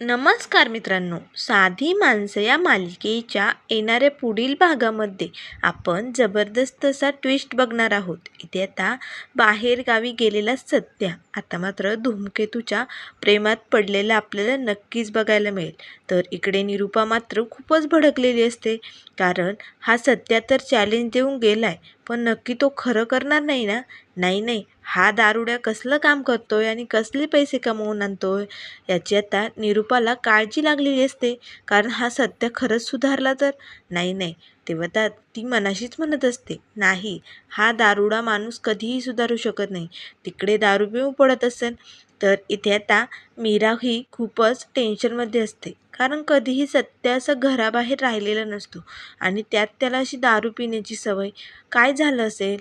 नमस्कार मित्रांनो. साधी माणसं या मालिकेच्या येणाऱ्या पुढील भागामध्ये आपण जबरदस्त असा ट्विस्ट बघणार आहोत. इथे आता बाहेरगावी गेलेला सत्या आता मात्र धूमकेतूच्या प्रेमात पडलेला आपल्याला नक्कीच बघायला मिळेल. तर इकडे निरूपा मात्र खूपच भडकलेली असते. कारण हा सत्या तर चॅलेंज देऊन गेलाय. पण नक्की तो खरं करणार नाही ना? नाही नाही. हा दारुड्या कसलं काम करतोय आणि कसले पैसे कमवून आणतोय? याची आता निरूपाला काळजी लागलेली असते. कारण हा सत्य खरंच सुधारला तर? नाही नाही. तेव्हा त्या ती मनाशीच म्हणत असते. नाही. हा दारुडा माणूस कधीही सुधारू शकत नाही. तिकडे दारू पिऊन पडत असेल तर इथे आता मीरा ही खूपच टेन्शनमध्ये असते. कारण कधीही सत्य असं घराबाहेर राहिलेला नसतो. आणि त्यात त्याला अशी दारू पिण्याची सवय काय झालं असेल?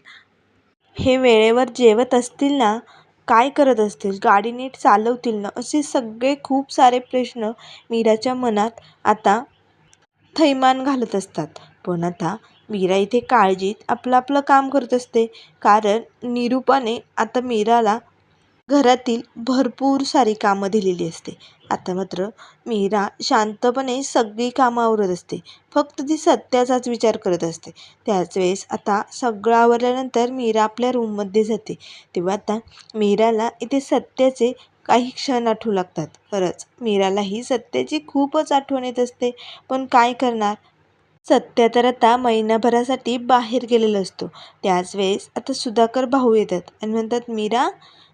हे वेळेवर जेवत असतील ना काय करत असतील? गाडी नीट चालवतील ना? असे सगळे खूप सारे प्रश्न मीराच्या मनात आता थैमान घालत असतात. पण आता मीरा इथे काळजीत आपलं आपलं काम करत असते. कारण निरूपाने आता मीराला घरातील भरपूर सारी कामं दिलेली असते. आता मात्र मीरा शांतपणे सगळी कामं आवरत असते. फक्त ती सत्याचाच विचार करत असते. त्याच वेळेस आता सगळं आवरल्यानंतर मीरा आपल्या रूममध्ये जाते. तेव्हा आता मीराला इथे सत्याचे काही क्षण आठवू लागतात. खरंच मीरालाही सत्याची खूपच आठवण येत असते. पण काय करणार? सत्या तर आता महिनाभरासाठी बाहेर गेलेला असतो. त्याच वेळेस आता सुधाकर भाऊ येतात. आणि म्हणतात मीरा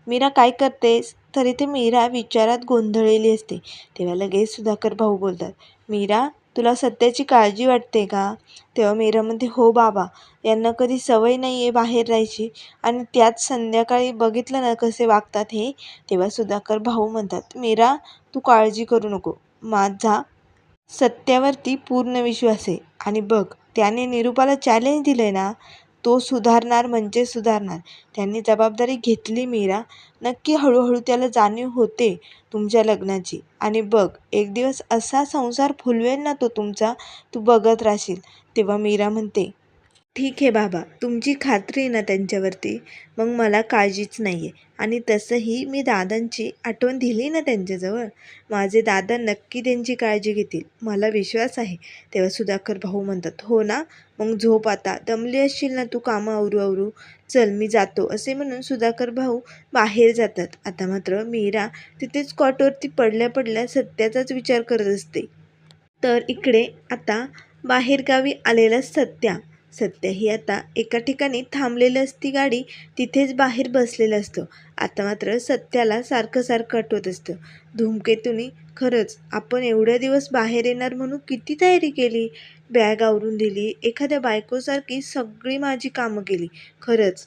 मीरा काय करतेस तर इथे मीरा विचारात गोंधळलेली असते. तेव्हा लगेच सुधाकर भाऊ बोलतात मीरा तुला सत्याची काळजी वाटते का? तेव्हा मीरा म्हणते हो बाबा यांना कधी सवय नाही आहे बाहेर राहायची आणि त्यात संध्याकाळी बघितलं ना कसे वागतात हे? तेव्हा सुधाकर भाऊ म्हणतात मीरा तू काळजी करू नको. माझा सत्यावरती पूर्ण विश्वास आहे. आणि बघ त्याने निरूपाला चॅलेंज दिलं आहे ना तो सुधारणार म्हणजे सुधारणार. त्यांनी जबाबदारी घेतली मीरा. नक्की हळूहळू त्याला जाणीव होते तुमच्या लग्नाची. आणि बघ एक दिवस असा संसार फुलवेल ना तो तुमचा तू बघत राहशील. तेव्हा मीरा म्हणते ठीक आहे बाबा तुमची खात्री आहे ना त्यांच्यावरती. मग मला काळजीच नाही आहे आणि तसंही मी दादांची आठवण दिली ना त्यांच्याजवळ. माझे दादा नक्की त्यांची काळजी घेतील. मला विश्वास आहे. तेव्हा सुधाकर भाऊ म्हणतात हो ना मग झोप आता. दमली असशील ना तू कामं आवरू आवरू चल मी जातो. असे म्हणून सुधाकर भाऊ बाहेर जातात. आता मात्र मीरा तिथेच कॉटवरती पडल्या पडल्या सत्याचाच विचार करत असते. तर इकडे आता बाहेरगावी आलेला सत्या. सत्या ही आता एका ठिकाणी थांबलेली असती गाडी तिथेच बाहेर बसलेलं असतं. आता मात्र सत्याला सारखं सारखं आठवत असतं. धूमकेतूनी खरंच आपण एवढ्या दिवस बाहेर येणार म्हणून किती तयारी केली? बॅग आवरून दिली एखाद्या बायकोसारखी सगळी माझी कामं केली. खरंच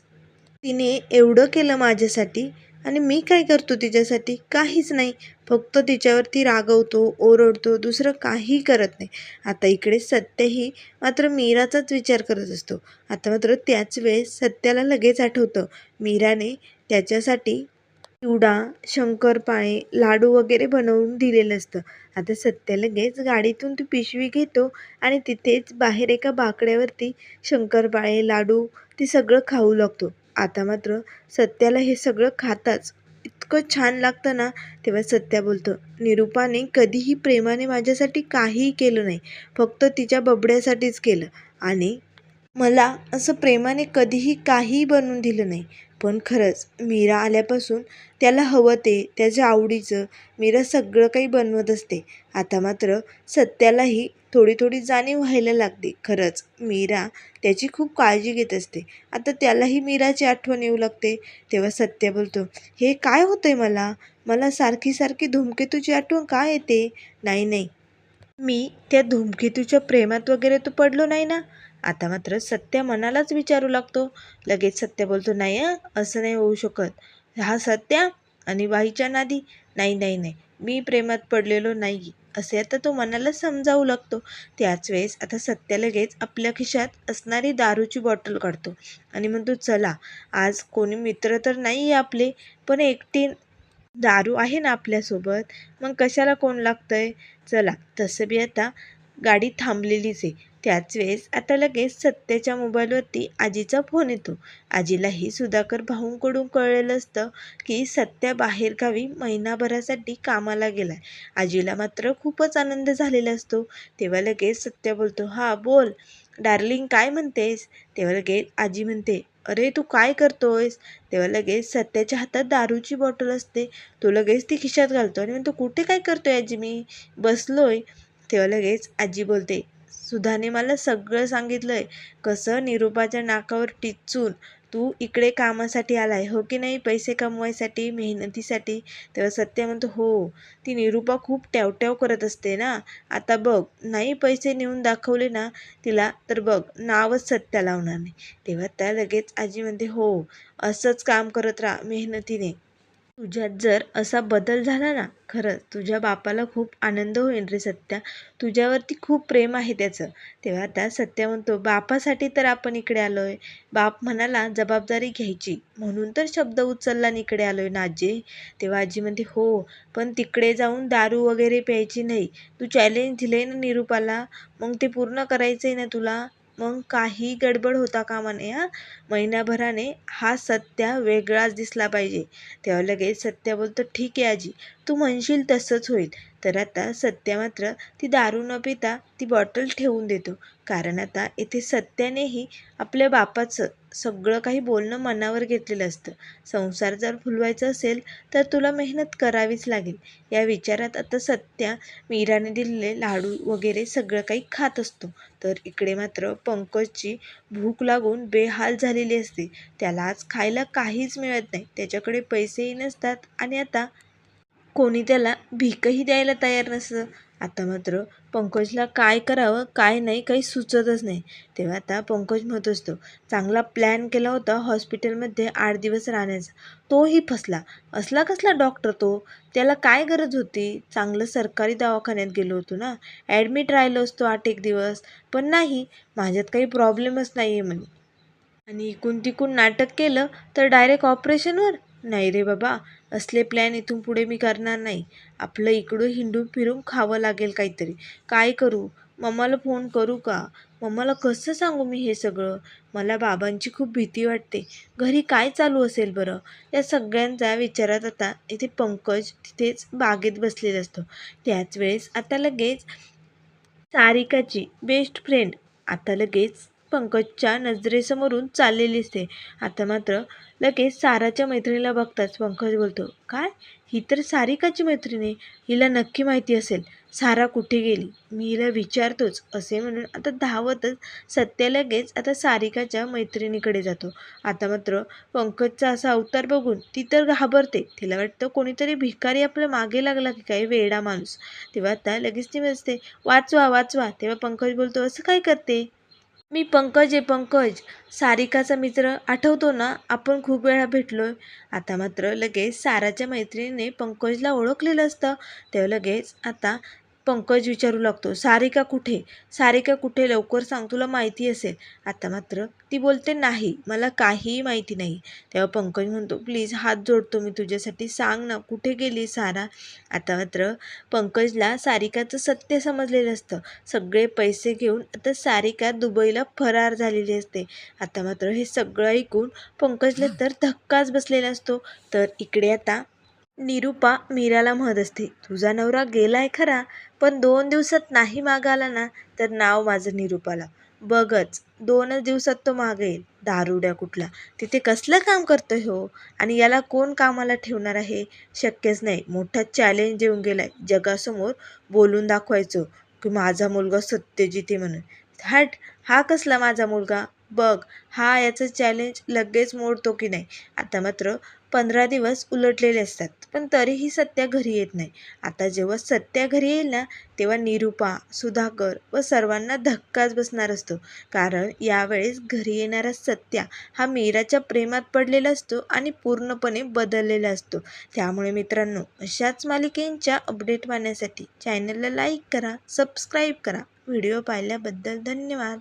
तिने एवढं केलं माझ्यासाठी? आणि मी काय करतो तिच्यासाठी? काहीच नाही. फक्त तिच्यावरती रागवतो ओरडतो दुसरं काही करत नाही. आता इकडे सत्यही मात्र मीराचाच विचार करत असतो. आता मात्र त्याच वेळेस सत्याला लगेच आठवतं. मीराने त्याच्यासाठी चिवडा शंकरपाळे लाडू वगैरे बनवून दिलेलं असतं. आता सत्या लगेच गाडीतून ती पिशवी घेतो आणि तिथेच बाहेर एका बाकड्यावरती शंकरपाळे लाडू ते सगळं खाऊ लागतो. आता मात्र सत्याला हे सगळं खाताच. इतकं छान लागतं ना तेव्हा सत्या बोलतो निरूपाने कधीही प्रेमाने माझ्यासाठी काहीही केलं नाही. फक्त तिच्या बबड्यासाठीच केलं. आणि मला असं प्रेमाने कधीही काहीही बनवून दिलं नाही. पण खरंच मीरा आल्यापासून त्याला हवं ते त्याच्या आवडीचं मीरा सगळं काही बनवत असते. आता मात्र सत्यालाही थोडी थोडी जाणीव व्हायला लागते. खरंच मीरा त्याची खूप काळजी घेत असते. आता त्यालाही मीराची आठवण येऊ लागते. तेव्हा सत्य बोलतो हे काय होतंय मला? मला सारखी सारखी धूमकेतूची आठवण का येते? नाही नाही. मी त्या धूमकेतूच्या प्रेमात वगैरे तो पडलो नाही ना. आता मात्र सत्य मनालाच विचारू लागतो. लगेच सत्य बोलतो नाही असं नाही होऊ शकत. हा सत्या आणि बाईच्या नादी. नाही नाही नाही मी प्रेमात पडलेलो नाही असे आता तो मनाला समजावू लागतो. त्याच वेळेस आता सत्य लगेच आपल्या खिशात असणारी दारूची बॉटल काढतो आणि म्हणतो चला आज कोणी मित्र तर नाही आहे आपले पण एकटी दारू आहे ना आपल्यासोबत मग कशाला कोण लागतंय? चला तसं बी आता गाडी थांबलेलीच आहे. त्याच वेळेस आता लगेच सत्याच्या मोबाईलवरती आजीचा फोन येतो. आजीलाही सुधाकर भाऊंकडून कळलेलं असतं की सत्या बाहेरगावी महिनाभरासाठी कामाला गेलाय. आजीला मात्र खूपच आनंद झालेला असतो. तेव्हा लगेच सत्या बोलतो हा बोल. डार्लिंग काय म्हणतेस? तेव्हा लगेच आजी म्हणते अरे तू काय करतोयस? तेव्हा लगेच सत्याच्या हातात दारूची बॉटल असते. तो लगेच ती खिशात घालतो आणि म्हणतो कुठे काय करतोय आजी मी? बसलोय. तेव्हा लगेच आजी बोलते सुधाने मला सगळं सांगितलंय. कसं निरूपाच्या नाकावर टिचून तू इकडे कामासाठी आलाय हो की नाही? पैसे कमवायसाठी मेहनतीसाठी? तेव्हा सत्य म्हणतो हो. ती निरूपा खूप ट्यावट्याव करत असते ना? आता बघ नाही पैसे नेऊन दाखवले ना तिला तर बघ नावच सत्या लावणार नाही. तेव्हा त्या लगेच आजी म्हणते हो असंच काम करत राहा मेहनतीने. तुझ्यात जर असा बदल झाला ना खरंच तुझ्या बापाला खूप आनंद होईल रे सत्या. तुझ्यावरती खूप प्रेम आहे त्याचं. तेव्हा त्या सत्या म्हणतो बापासाठी तर आपण इकडे आलोय. बाप म्हणाला जबाबदारी घ्यायची. म्हणून तर शब्द उचलला आणि इकडे आलोय ना आजी. तेव्हा आजी म्हणते हो पण तिकडे जाऊन दारू वगैरे प्यायची नाही. तू चॅलेंज दिले ना निरूपाला. मग ते पूर्ण करायचं आहे ना तुला? मग काही गडबड होता कामा नये हां. महिन्याभराने हा सत्या वेगळाच दिसला पाहिजे. तेव्हा लगेच सत्या बोलतो ठीक आहे आजी तू म्हणशील तसंच होईल. तर आता सत्या मात्र ती दारू न पिता ती बॉटल ठेवून देतो. कारण आता इथे सत्यानेही आपल्या बापाचं सगळं काही बोलणं मनावर घेतलेलं असतं. संसार जर फुलवायचा असेल तर तुला मेहनत करावीच लागेल. या विचारात आता सत्या मीराने दिलेले लाडू वगैरे सगळं काही खात असतो. तर इकडे मात्र पंकजची भूक लागून बेहाल झालेली असते. त्याला आज खायला काहीच मिळत नाही. त्याच्याकडे पैसेही नसतात आणि आता कोणी त्याला भीकही द्यायला तयार नसतं. आता मात्र पंकजला काय करावं काय नाही काही सुचतच नाही. तेव्हा आता पंकज म्हणत असतो चांगला प्लॅन केला होता हॉस्पिटलमध्ये आठ दिवस राहण्याचा. तोही फसला. असला कसला डॉक्टर तो? त्याला काय गरज होती? चांगलं सरकारी दवाखान्यात गेलो होतो ना. ॲडमिट राहिलो असतो आठ एक दिवस. पण नाही माझ्यात काही प्रॉब्लेमच नाही आहे म्हणे. आणि इकून तिकून नाटक केलं तर डायरेक्ट ऑपरेशनवर नाही रे बाबा असले प्लॅन इथून पुढे मी करणार नाही. आपलं इकडं हिंडून फिरून खावं लागेल काहीतरी. काय करू? मम्माला फोन करू का? मम्माला कसं सांगू मी हे सगळं? मला बाबांची खूप भीती वाटते. घरी काय चालू असेल बरं? या सगळ्यांचा विचारात आता इथे पंकज तिथेच बागेत बसलेला असतो. त्याच वेळेस आता लगेच सारिकाची बेस्ट फ्रेंड आता लगेच पंकजच्या नजरेसमोरून चाललेली असते आता मात्र लगेच साराच्या मैत्रिणीला बघताच पंकज बोलतो काय? ही तर सारिकाची मैत्रीण. आहे हिला नक्की माहिती असेल. सारा कुठे गेली? मी हिला विचारतोच. असे म्हणून आता धावतच सत्य लगेच आता सारिकाच्या मैत्रिणीकडे जातो. आता मात्र पंकजचा असा अवतार बघून ती तर घाबरते. तिला वाटतं कोणीतरी भिकारी आपल्या मागे लागला की काही वेडा माणूस. तेव्हा आता लगेच ती म्हणते वाचवा वाचवा. तेव्हा पंकज बोलतो असं काय करते? मी पंकज आहे पंकज. सारिकाचा मित्र आठवतो ना? आपण खूप वेळा भेटलोय. आता मात्र लगेच साराच्या मैत्रिणीने पंकजला ओळखलेलं असतं. तेव्हा लगेच आता पंकज विचारू लागतो सारिका कुठे? सारिका कुठे? लवकर सांग तुला माहिती असेल. आता मात्र ती बोलते नाही मला काहीही माहिती नाही. तेव्हा पंकज म्हणतो प्लीज हात जोडतो मी तुझ्यासाठी सांग ना कुठे गेली सारा? आता मात्र पंकजला सारिकाचं सत्य समजलेलं असतं. सगळे पैसे घेऊन आता सारिका दुबईला फरार झालेली असते. आता मात्र हे सगळं ऐकून पंकजला तर धक्काच बसलेला असतो. तर इकडे आता निरूपा मीराला म्हणत असते तुझा नवरा गेलाय खरा पण दोन दिवसात नाही मागं आला ना तर नाव माझं निरूपाला. बघच दोनच दिवसात तो मागे येईल. दारुड्या कुठला. तिथे कसलं काम करतो हो? आणि याला कोण कामाला ठेवणार आहे? शक्यच नाही. मोठा चॅलेंज येऊन गेलाय. जगासमोर बोलून दाखवायचं. की माझा मुलगा सत्यजित आहे म्हणून. हट हा कसला माझा मुलगा? बघ हा याचं चॅलेंज लगेच मोडतो की नाही? आता मात्र पंधरा दिवस उलटलेले असतात. पण तरीही सत्या घरी येत नाही. आता जेव्हा सत्या घरी येईल ना तेव्हा निरूपा सुधाकर व सर्वांना धक्काच बसणार असतो. कारण यावेळेस घरी येणारा सत्या हा मीराच्या प्रेमात पडलेला असतो आणि पूर्णपणे बदललेला असतो. त्यामुळे मित्रांनो अशाच मालिकेंच्या अपडेट पाहण्यासाठी चॅनलला लाईक करा सबस्क्राईब करा. व्हिडिओ पाहिल्याबद्दल धन्यवाद.